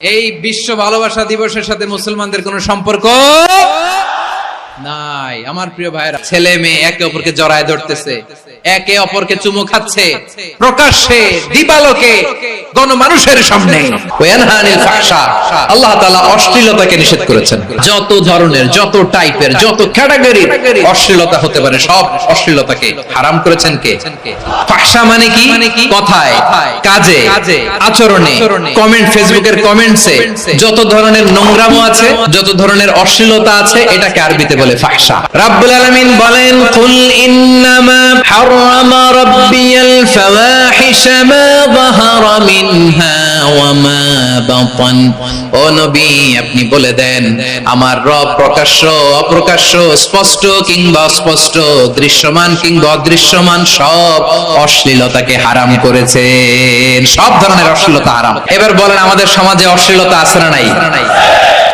এই বিশ্ব ভালোবাসা দিবসের সাথে মুসলমানদের কোন সম্পর্ক? নাই। আমার প্রিয় ভাইরা ছেলে মেয়ে একে অপরকে জড়ায় ধরতেছে, একে অপরকে চুমু খাচ্ছে। প্রকাশ্যে দিবালোকে গণমানুষের সামনে। আল্লাহ তাআলা অশ্লীলতাকে নিষেধ করেছেন। যত ধরনের, যত টাইপের, যত ক্যাটাগরির অশ্লীলতা হতে পারে, সব অশ্লীলতাকে হারাম করেছেন কে? ফাহশা মানে কি? কথায়, কাজে, আচরণে কমেন্ট ফেসবুকের কমেন্টসে যত ধরনের নোংরামো আছে, যত ধরনের অশ্লীলতা আছে, এটাকে আরবিতে বলে ফাহশা রাব্বুল আলামিন বলেন, কুল ইন্নামা হারামা রাব্বিয়াল ফাওয়াহিশা, মা যাহারা মিনহা ওয়া মা বাতান। ও নবী, আপনি বলে দেন, আমার রব প্রকাশ্য, অপ্রকাশ্য, স্পষ্ট কিংবা অস্পষ্ট, দৃশ্যমান কিংবা অদৃশ্যমান, সব অশ্লীলতাকে হারাম করেছেন। সব ধরনের অশ্লীলতা হারাম। এবার বলেন, আমাদের সমাজে অশ্লীলতা আছে না নাই?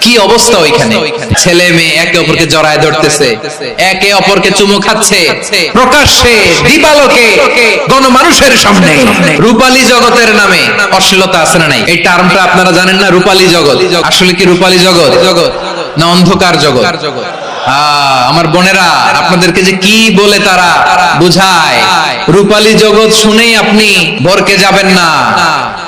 কি অবস্থা ওইখানে? ছেলে মেয়ে একে অপরকে জড়ায় ধরতেছে একে অপরকে চুমু খাচ্ছে প্রকাশ্যে দিবালোকে গণমানুষের সামনে। রূপালী জগতের নামে অশ্লীলতা আছে না নাই? এই টার্মটা আপনারা জানেন না রূপালী জগৎ। আসলে কি রূপালী জগৎ? জগৎ না অন্ধকার জগৎ। আহ, আমার বোনেরা আপনাদেরকে যে কি বলে তারা বুঝায়। রূপালী জগৎ শুনেই আপনি ভরকে যাবেন না।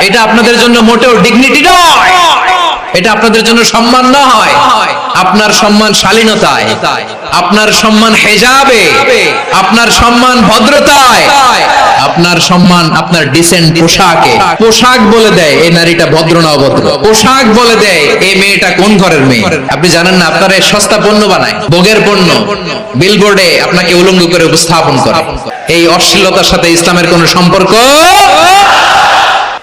এটা আপনাদের জন্য মোটেও ডিগনিটি নয়। এটা আপনাদের জন্য সম্মান নয়। আপনার সম্মান শালীনতায়। আপনার সম্মান হেজাবে। আপনার সম্মান ভদ্রতায়। আপনার সম্মান আপনার ডিসেন্ট পোশাকে। পোশাক বলে দেয় এই নারীটা ভদ্র না অভদ্র? পোশাক বলে দেয় এই মেয়েটা কোন ঘরের মেয়ে? আপনি জানেন না, আপনারা সস্তা পণ্য বানায়, ভোগের পণ্য। বিলবোর্ডে আপনাকে উলঙ্গ করে উপস্থাপন করে। এই অশ্লীলতার সাথে ইসলামের কোন সম্পর্ক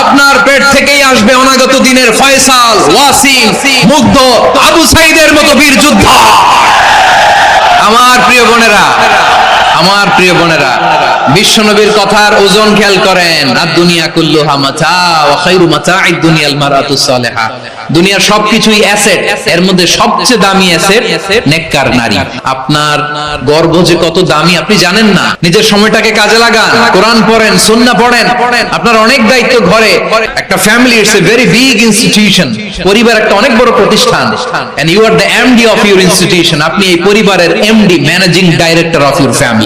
আপনার পেট থেকেই আসবে অনাগত দিনের ফয়সাল, ওয়াসিম, মুগ্ধ, আবু সাইদের মতো বীর যোদ্ধা। আমার প্রিয় বোনেরা আমার প্রিয় বোনেরা, বিশ্বনবীর কথার ওজন খেয়াল করেন। আর দুনিয়া কুল্লু হামাচা দুনিয়াল সালেহা। দুনিয়ার সবকিছুই অ্যাসেট, এর মধ্যে সবচেয়ে দামি অ্যাসেট নেককার নারী। আপনার গর্ভ যে কত দামি, আপনি জানেন না। নিজের সময়টাকে কাজে লাগান, কোরআন পড়েন, সুন্নাহ পড়েন। আপনার অনেক দায়িত্ব ঘরে। একটা family it's a very big institution পরিবার একটা অনেক বড় প্রতিষ্ঠান। And you are the MD of your institution আপনি এই পরিবারের MD managing director of your family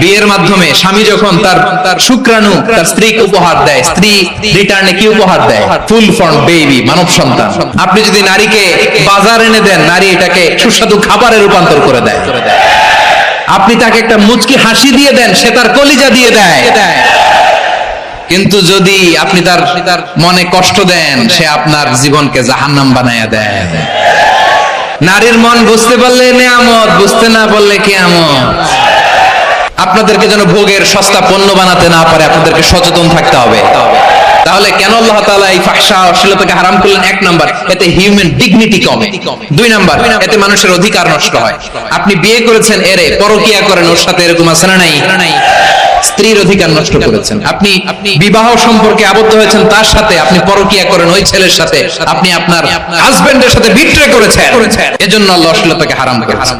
বিয়ের মাধ্যমে স্বামী যখন তার তার শুক্রাণু, তার স্ত্রীকে উপহার দেয়, স্ত্রী রিটার্নে কি উপহার দেয়? ফুল ফর্ম বেবি মানব সন্তান। আপনি যদি নারীকে বাজার এনে দেন, নারী এটাকে সুস্বাদু খাবারে রূপান্তর করে দেয়। আপনি তাকে একটা মুচকি হাসি দিয়ে দেন, সে তার কলিজা দিয়ে দেয়। কিন্তু যদি আপনি তার তার মনে কষ্ট দেন, সে আপনার জীবনকে জাহান্নাম বানায়া দেয়। নারীর মন বুঝতে পারলে নেয়ামত, বুঝতে না পারলে কেয়ামত। আপনাদেরকে যেন ভোগের সস্তা পণ্য বানাতে না পারে, আপনাদেরকে সচেতন থাকতে হবে। তাহলে কেন আল্লাহ তাআলা এই ফাহশা অশ্লীলতাকে হারাম করলেন? এক নাম্বার, এতে হিউম্যান ডিগনিটি কমে। দুই নাম্বার, এতে মানুষের অধিকার নষ্ট হয়। আপনি বিয়ে করেছেন, এরে পরকিয়া করেন, ওর সাথে এরকম আছে না নাই? স্ত্রীর অধিকার নষ্ট করেছেন। আপনি বিবাহ সম্পর্কে আবদ্ধ হয়েছেন, তার সাথে আপনি পরকিয়া করেন, ওই ছেলের সাথে আপনি আপনার হাজবেন্ডের সাথে বিট্রে করেছেন। এজন্য আল্লাহ অশ্লীলতাকে হারাম করেছেন।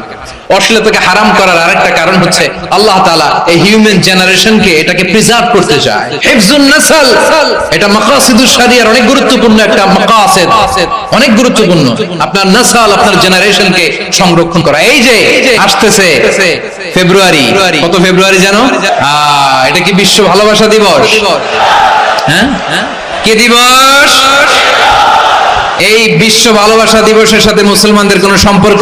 অশ্লীলতাকে হারাম করার আরেকটা কারণ হচ্ছে আল্লাহ তাআলা এই হিউম্যান জেনারেশনকে এটাকে প্রিজার্ভ করতে চায়। অনেক গুরুত্বপূর্ণ একটা মাকাসিদ। অনেক গুরুত্বপূর্ণ। আপনার নাসল আপনার জেনারেশনকে সংরক্ষণ করা। এই যে আসতেছে ফেব্রুয়ারি। কত ফেব্রুয়ারি জানো? এটা কি বিশ্ব ভালোবাসা দিবস? হ্যাঁ? কি দিবস? এই বিশ্ব ভালোবাসা দিবসের সাথে মুসলমানদের কোনো সম্পর্ক?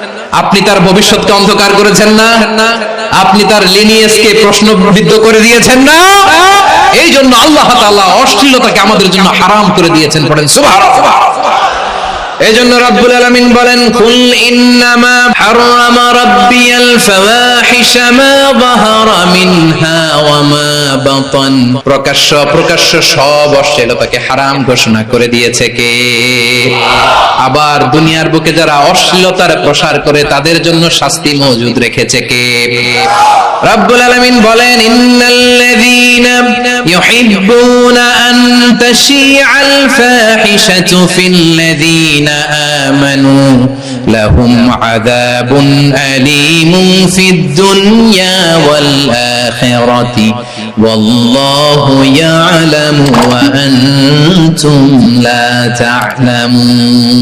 আপনি তার ভবিষ্যৎকে অন্ধকার করেছেন না? আপনি তার লিনিয়েজকে প্রশ্নবিদ্ধ করে দিয়েছেন না? এই জন্য আল্লাহ তাআলা অশ্লীলতাকে আমাদের জন্য হারাম করে দিয়েছেন, পড়েন সুবহানাল্লাহ। এই জন্য রব্বুল আলামিন বলেন, কুল ইন্নামা হারামা রাব্বিয়াল ফাওয়াহিশা মা যাহারা মিনহা ওয়া মা বাতান। প্রকাশ্য প্রকাশ্য সব অশ্লীলতাকে হারাম ঘোষণা করে দিয়েছে কে? আবার দুনিয়ার বুকে যারা অশ্লীলতার প্রসার করে, তাদের জন্য শাস্তি মজুদ রেখেছে কে? রব্বুল আলামিন বলেন, ইন্নাল্লাযীনা ইউহিব্বুনা আন তাশিআল ফাহিশাতু ফিল্লাযীনা آمنوا لهم عذاب أليم في الدنيا والآخرة والله يعلم وأنتم لا تعلمون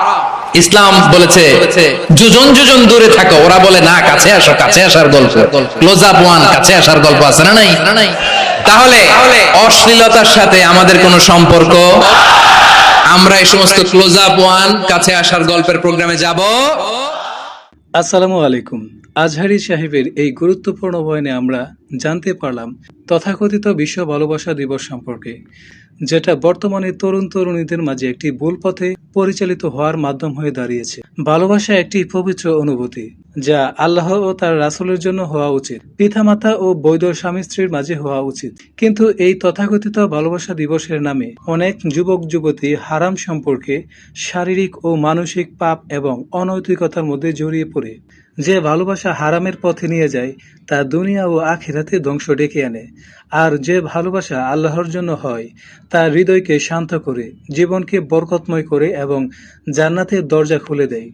ইসলাম বলেছে যোজন যোজন দূরে থাকো। ওরা বলে না কাছে আসো কাছে আসার গল্প। ক্লোজ আপ ওয়ান কাছে আসার গল্প আছে না নাই? তাহলে অশ্লীলতার সাথে আমাদের কোনো সম্পর্ক? আমরা এই সমস্ত ক্লোজ আপ ওয়ান কাছে আসার গল্পের প্রোগ্রামে যাব। আসসালামু আলাইকুম। আজহারি সাহেবের এই গুরুত্বপূর্ণ বয়ানে আমরা জানতে পারলাম তথাকথিত বিশ্ব ভালোবাসা দিবস সম্পর্কে, যেটা বর্তমানে তরুণ তরুণীদের মাঝে একটি ভুল পথে পরিচালিত হওয়ার মাধ্যম হয়ে দাঁড়িয়েছে। ভালোবাসা একটি পবিত্র অনুভূতি, যা আল্লাহ ও তার রাসুলের জন্য হওয়া উচিত, পিতামাতা ও বৈধ স্বামী স্ত্রীর মাঝে হওয়া উচিত। কিন্তু এই তথাকথিত ভালোবাসা দিবসের নামে অনেক যুবক যুবতী হারাম সম্পর্কে শারীরিক ও মানসিক পাপ এবং অনৈতিকতার মধ্যে জড়িয়ে পড়ে। যে ভালোবাসা হারামের পথে নিয়ে যায়, তা দুনিয়া ও আখিরাতে ধ্বংস ডেকে আনে। আর যে ভালোবাসা আল্লাহর জন্য হয়, তা হৃদয়কে শান্ত করে, জীবনকে বরকতময় করে এবং জান্নাতের দরজা খুলে দেয়।